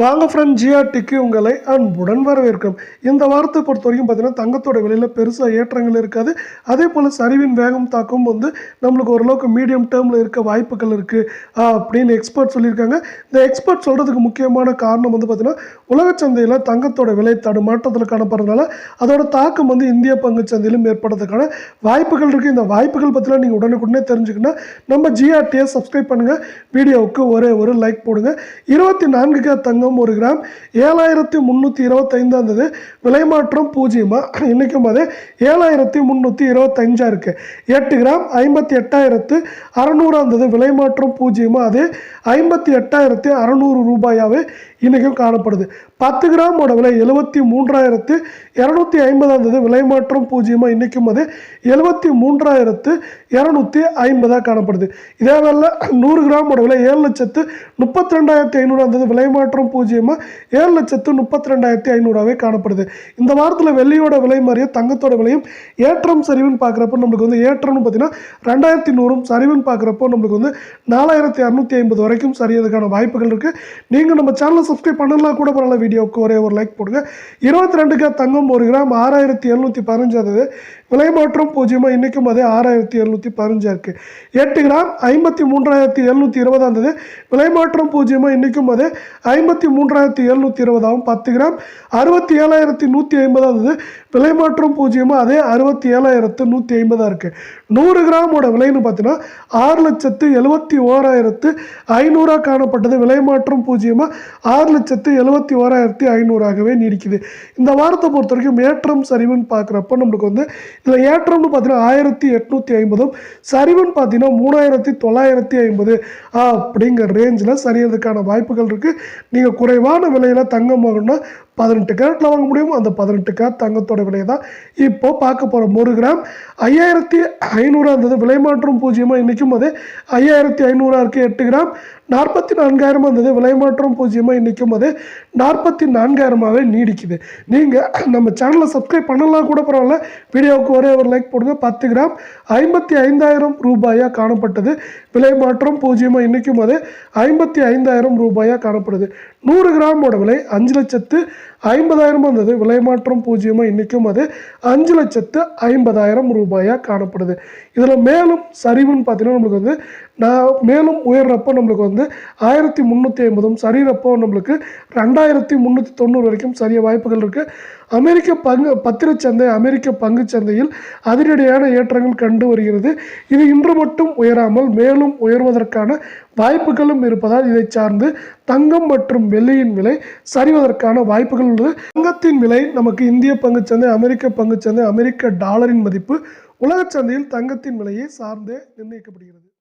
வாங்க ஃப்ரெண்ட் ஜிஆர்டிக்கு உங்களை அன்புடன் வரவேற்கும் இந்த வாரத்தை பொறுத்த வரைக்கும் பார்த்தீங்கன்னா தங்கத்தோட விலையில் பெருசாக ஏற்றங்கள் இருக்காது. அதே போல் சரிவின் வேகம் தாக்கம் வந்து நம்மளுக்கு ஓரளவுக்கு மீடியம் டேர்மில் இருக்க வாய்ப்புகள் இருக்குது அப்படின்னு எக்ஸ்பர்ட் சொல்லியிருக்காங்க. இந்த எக்ஸ்பர்ட் சொல்கிறதுக்கு முக்கியமான காரணம் வந்து பார்த்திங்கன்னா உலக சந்தையில் தங்கத்தோட விலை தடுமாற்றத்தில் காணப்படுறதுனால அதோட தாக்கம் வந்து இந்திய பங்கு சந்தையிலும் ஏற்படுறதுக்கான வாய்ப்புகள் இருக்குது இந்த வாய்ப்புகள் பற்றிலாம் நீங்கள் உடனுக்குடனே தெரிஞ்சுக்கணும் நம்ம ஜிஆர்டியை சப்ஸ்கிரைப் பண்ணுங்கள் வீடியோவுக்கு ஒரே ஒரு லைக் போடுங்க. இருபத்தி நான்கு தங்க தங்கம் ஒரு கிராம். ஏழாயிரத்தி முந்நூற்றி இருபத்தைந்தா இருந்தது விலை மாற்றம் பூஜ்ஜியமாக இன்றைக்கும் அது ஏழாயிரத்தி முந்நூற்றி இருபத்தஞ்சா இருக்குது எட்டு கிராம் ஐம்பத்தி எட்டாயிரத்து அறநூறாக இருந்தது விலை மாற்றம் பூஜ்ஜியமாக அது ஐம்பத்தி எட்டாயிரத்து அறநூறு ரூபாயாவே இன்றைக்கும் காணப்படுது. பத்து கிராமோட விலை எழுபத்தி மூன்றாயிரத்து இரநூத்தி ஐம்பதாக இருந்தது விலை மாற்றம் பூஜ்ஜியமாக இன்றைக்கும் அது எழுபத்தி மூன்றாயிரத்து இரநூத்தி ஐம்பதாக காணப்படுது. இதே வேலை நூறு கிராமோட விலை ஏழு லட்சத்து முப்பத்தி ரெண்டாயிரத்தி ஐநூறு இருந்தது விலை மாற்றம் பூஜ்ஜியமாக ஏழு லட்சத்து முப்பத்தி ரெண்டாயிரத்தி ஐநூறாவே காணப்படுது. இந்த வாரத்தில் வெள்ளியோட விலை மாதிரியே தங்கத்தோட விலையும் ஏற்றம் சரிவுன்னு பார்க்குறப்போ நம்மளுக்கு வந்து ஏற்றம்னு பார்த்தீங்கன்னா ரெண்டாயிரத்தி நூறும் சரிவுன்னு பார்க்குறப்போ நம்மளுக்கு வந்து நாலாயிரத்தி அறநூற்றி ஐம்பது வரைக்கும் சரியதுக்கான வாய்ப்புகள் இருக்குது நீங்கள் நம்ம சேனலை சப்ஸ்கிரைப் பண்ணலாம் கூட பரவாயில்ல வீடியோவுக்கு ஒரே ஒரு லைக் போடுங்க. இருபத்தி ரெண்டுக்கு தங்கம் ஒரு கிராம் ஆறாயிரத்தி எழுநூற்றி பதினஞ்சாவது. விலை மாற்றம் பூஜ்ஜியமாக இன்றைக்கும் அதே ஆறாயிரத்தி எழுநூற்றி பதினஞ்சாக இருக்குது எட்டு கிராம் ஐம்பத்தி மூன்றாயிரத்தி எழுநூற்றி இருபதாம் இருந்தது விலை மாற்றம் பூஜ்ஜியமாக இன்றைக்கும் அதே ஐம்பத்தி மூன்றாயிரத்தி எழுநூற்றி இருபதாகவும் பத்து கிராம் அறுபத்தி ஏழாயிரத்தி நூற்றி ஐம்பதாம் இருந்தது விலை மாற்றம் பூஜ்ஜியமாக அதே அறுபத்தி ஏழாயிரத்து நூற்றி ஐம்பதாக இருக்குது நூறு கிராமோட விலைன்னு பார்த்தீங்கன்னா ஆறு லட்சத்து எழுபத்தி ஓராயிரத்து ஐநூறாக காணப்பட்டது. விலை மாற்றம் பூஜ்ஜியமாக ஆறு லட்சத்து எழுபத்தி ஓராயிரத்தி ஐநூறாகவே நீடிக்குது. இந்த வாரத்தை பொறுத்த வரைக்கும் ஏற்றம் சரிவுன்னு பார்க்குறப்ப நம்மளுக்கு வந்து இதில் ஏற்றம்னு பார்த்தீங்கன்னா ஆயிரத்தி எட்நூற்றி ஐம்பதும் சரிவுன்னு பார்த்தீங்கன்னா மூணாயிரத்தி தொள்ளாயிரத்தி ஐம்பது அப்படிங்கிற ரேஞ்சில் சரியறதுக்கான வாய்ப்புகள் இருக்குது நீங்கள் குறைவான விலையில் தங்கம் வாங்கணும்னா பதினெட்டு கேரட்டில் வாங்க முடியும் அந்த பதினெட்டு கேரட் தங்கத்தோட விலை தான் இப்போது பார்க்க போகிறோம் ஒரு கிராம் ஐயாயிரத்தி ஐநூறாக இருந்தது. விலை மாற்றம் பூஜ்ஜியமாக இன்றைக்கும் அது ஐயாயிரத்தி ஐநூறாக இருக்குது எட்டு கிராம் நாற்பத்தி நான்காயிரமா இருந்தது விலை மாற்றம் பூஜ்ஜியமாக நிற்கும் அது நாற்பத்தி நான்காயிரமாகவே நீடிக்குது. நீங்கள் நம்ம சேனலை சப்ஸ்கிரைப் பண்ணலாம் கூட பரவாயில்ல. வீடியோவுக்கு ஒரே ஒரு லைக் போடுங்க. பத்து கிராம் ஐம்பத்தி ஐந்தாயிரம் ரூபாயாக காணப்பட்டது. விலை மாற்றம் பூஜ்ஜியமாக இன்றைக்கும் அது ஐம்பத்தி ஐந்தாயிரம் ரூபாயாக காணப்படுது. நூறு கிராமோட விலை அஞ்சு லட்சத்து ஐம்பதாயிரம் இருந்தது விலை மாற்றம் பூஜ்ஜியமாக இன்றைக்கும் அது அஞ்சு லட்சத்து ஐம்பதாயிரம் ரூபாயாக காணப்படுது. இதில் மேலும் சரிவுன்னு பார்த்தீங்கன்னா நம்மளுக்கு வந்து நான் மேலும் உயர்றப்போ நம்மளுக்கு வந்து வந்து ஆயிரத்தி முந்நூற்றி ஐம்பதும் சரியிறப்போ நம்மளுக்கு ரெண்டாயிரத்தி முந்நூற்றி தொண்ணூறு வரைக்கும் சரிய வாய்ப்புகள் இருக்குது அமெரிக்க பங்கு பத்திரச்சந்தை அமெரிக்க பங்கு சந்தையில் அதிரடியான ஏற்றங்கள் கண்டு வருகிறது. இது இன்று மட்டும் உயராமல் மேலும் உயர்வதற்கான வாய்ப்புகளும் இருப்பதால் இதை சார்ந்து தங்கம் மற்றும் வெள்ளியின் விலை சரிவதற்கான வாய்ப்புகள் உள்ளது. தங்கத்தின் விலை நமக்கு இந்திய பங்குச்சந்தை அமெரிக்க பங்குச்சந்தை அமெரிக்க டாலரின் மதிப்பு உலகச் சந்தையில் தங்கத்தின் விலையை சார்ந்தே நிர்ணயிக்கப்படுகிறது.